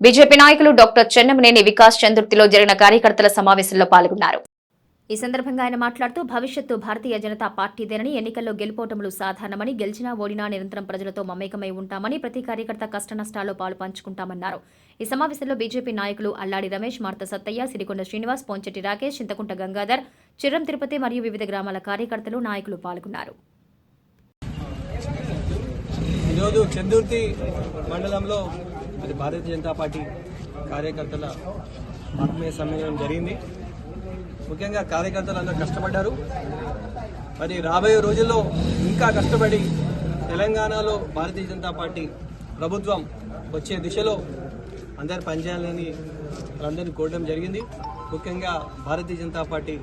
BJP నాయకులు doctor Chennamaneni Vikas చందుర్తిలో జరిగిన కార్యకర్తల సమావేశంలో పాల్గొన్నారు. ఈ సందర్భంగా ఆయన మాట్లాడుతూ భవిష్యత్తు భారతీయ జనతా పార్టీదేనని ఎన్నికల్లో గెలుపోటములు సాధారణమని గెలిచినా ఓడినా నిరంతరం ప్రజలతో మమేకమై ఉంటామని ప్రతి కార్యకర్త కష్టనష్టాల్లో పాలు పంచుకుంటామన్నారు. ఈ సమావేశంలో బీజేపీ నాయకులు అల్లాడి రమేష్ మార్త సత్తయ్య సిరికొండ శ్రీనివాస్ పోంచెట్టి రాకేష్ చింతకుంట గంగాధర్ చిర్రం తిరుపతి మరియు వివిధ గ్రామాల కార్యకర్తలు నాయకులు పాల్గొన్నారు. ఈరోజు చందుర్తి మండలంలో మరి భారతీయ జనతా పార్టీ కార్యకర్తల ఆత్మీయ సమ్మేళనం జరిగింది. ముఖ్యంగా కార్యకర్తలు అందరూ కష్టపడ్డారు. మరి రాబోయే రోజుల్లో ఇంకా కష్టపడి తెలంగాణలో భారతీయ జనతా పార్టీ ప్రభుత్వం వచ్చే దిశలో అందరు పనిచేయాలని వాళ్ళందరినీ కోరడం జరిగింది. ముఖ్యంగా భారతీయ జనతా పార్టీ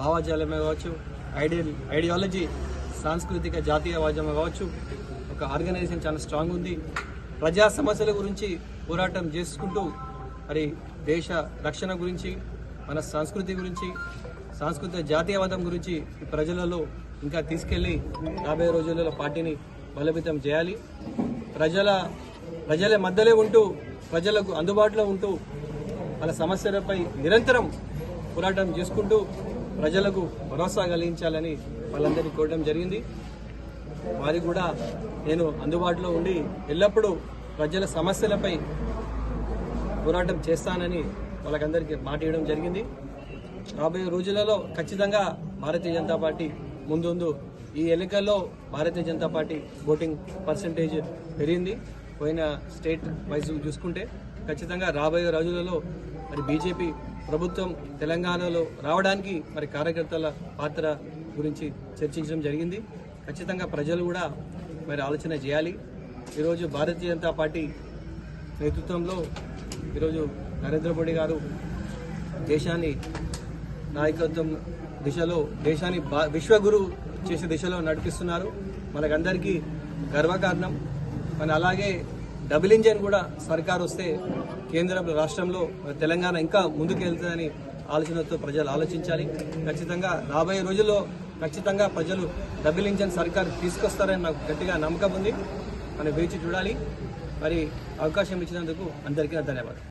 భావజాలమే కావచ్చు ఐడియల్ ఐడియాలజీ సాంస్కృతిక జాతీయవాదమే కావచ్చు ఒక ఆర్గనైజేషన్ చాలా స్ట్రాంగ్ ఉంది. ప్రజా సమస్యల గురించి పోరాటం చేసుకుంటూ మరి దేశ రక్షణ గురించి మన సంస్కృతి గురించి సాంస్కృతిక జాతీయవాదం గురించి ఈ ప్రజలలో ఇంకా తీసుకెళ్ళి రాబోయే రోజులలో పార్టీని బలోపేతం చేయాలి. ప్రజల ప్రజల మధ్యలో ఉంటూ ప్రజలకు అందుబాటులో ఉంటూ వాళ్ళ సమస్యలపై నిరంతరం పోరాటం చేసుకుంటూ ప్రజలకు భరోసా కలిగించాలని వాళ్ళందరినీ కోరడం జరిగింది. వారికి కూడా నేను అందుబాటులో ఉండి ఎల్లప్పుడూ ప్రజల సమస్యలపై పోరాటం చేస్తానని వాళ్ళకందరికీ మాట ఇవ్వడం జరిగింది. రాబోయే రోజులలో ఖచ్చితంగా భారతీయ జనతా పార్టీ ముందుందు ఈ ఎన్నికల్లో Bharatiya Janata party voting percentage పెరిగింది. పోయిన స్టేట్ వైజ్ చూసుకుంటే ఖచ్చితంగా రాబోయే రోజులలో మరి బీజేపీ ప్రభుత్వం తెలంగాణలో రావడానికి మరి కార్యకర్తల పాత్ర గురించి చర్చించడం జరిగింది. ఖచ్చితంగా ప్రజలు కూడా మరి ఆలోచన చేయాలి. ఈరోజు భారతీయ జనతా పార్టీ నేతృత్వంలో ఈరోజు నరేంద్ర మోడీ గారు దేశాన్ని నాయకత్వం దిశలో దేశాన్ని విశ్వగురు చేసే దిశలో నడిపిస్తున్నారు. మనకందరికీ గర్వకారణం. మరి అలాగే డబుల్ ఇంజన్ కూడా సర్కార్ వస్తే కేంద్ర రాష్ట్రంలో తెలంగాణ ఇంకా ముందుకు వెళ్తుందని ఆలోచనతో ప్రజలు ఆలోచించాలి. ఖచ్చితంగా రాబోయే రోజుల్లో ఖచ్చితంగా ప్రజలు డబుల్ ఇంజన్ సర్కార్ తీసుకొస్తారని నాకు గట్టిగా నమ్మకం ఉంది. మనం వేచి చూడాలి. మరి అవకాశం ఇచ్చినందుకు అందరికీ ధన్యవాదాలు.